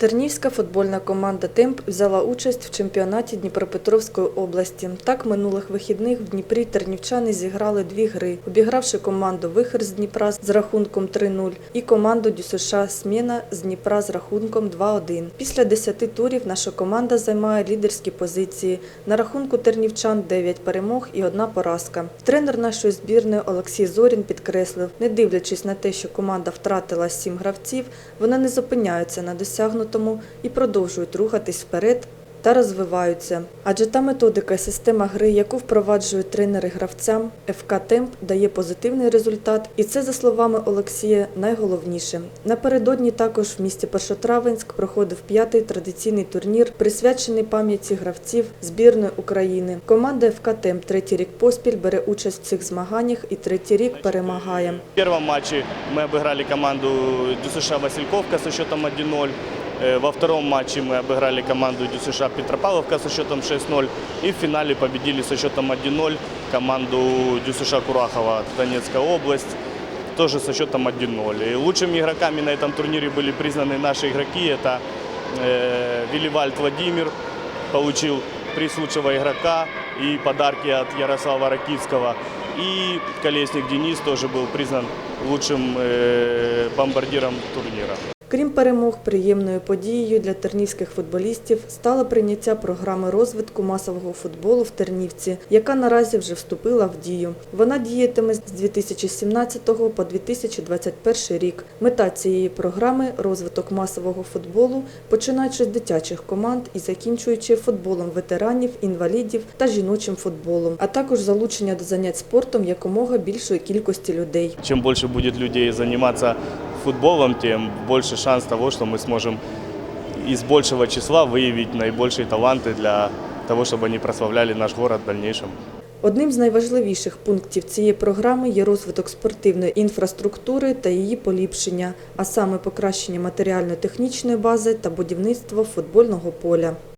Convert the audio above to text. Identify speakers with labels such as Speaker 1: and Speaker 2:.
Speaker 1: Тернівська футбольна команда «Темп» взяла участь в чемпіонаті Дніпропетровської області. Так, минулих вихідних в Дніпрі тернівчани зіграли дві гри, обігравши команду «Вихер» з Дніпра з рахунком 3-0 і команду ДЮСШ «Сміна» з Дніпра з рахунком 2-1. Після 10 турів наша команда займає лідерські позиції. На рахунку тернівчан 9 перемог і одна поразка. Тренер нашої збірної Олексій Зорін підкреслив, не дивлячись на те, що команда втратила 7 гравців, вони не зупиняються на досягнутому і продовжують рухатись вперед та розвиваються. Адже та методика і система гри, яку впроваджують тренери гравцям, ФК Темп дає позитивний результат, і це, за словами Олексія, найголовніше. Напередодні також в місті Першотравенськ проходив п'ятий традиційний турнір, присвячений пам'яті гравців збірної України. Команда ФК Темп третій рік поспіль бере участь в цих змаганнях і третій рік перемагає.
Speaker 2: В первом матче мы обыграли команду ДЮСШ Васильковка со счетом 1-0. Во втором матче мы обыграли команду ДЮСШ Петропавловка со счетом 6-0. И в финале победили со счетом 1-0 команду ДЮСШ Курахова, Донецкая область, тоже со счетом 1-0. И лучшими игроками на этом турнире были признаны наши игроки. Это э, Виливальд Владимир, получил приз лучшего игрока и подарки от Ярослава Ракитского. И Колесник Денис тоже был признан лучшим э, бомбардиром турнира.
Speaker 1: Крім перемог, приємною подією для тернівських футболістів стало прийняття програми розвитку масового футболу в Тернівці, яка наразі вже вступила в дію. Вона діятиме з 2017 по 2021 рік. Мета цієї програми розвиток масового футболу, починаючи з дитячих команд і закінчуючи футболом ветеранів, інвалідів та жіночим футболом, а також залучення до занять спортом якомога більшої кількості людей.
Speaker 2: Чем больше будет людей заниматься футболом, тем больше шанс того, что мы сможем из большего числа выявить наибольшие таланты для того, чтобы они прославляли наш город в дальнейшем.
Speaker 1: Одним з найважливіших пунктів цієї програми є розвиток спортивної інфраструктури та її поліпшення, а саме покращення матеріально-технічної бази та будівництво футбольного поля.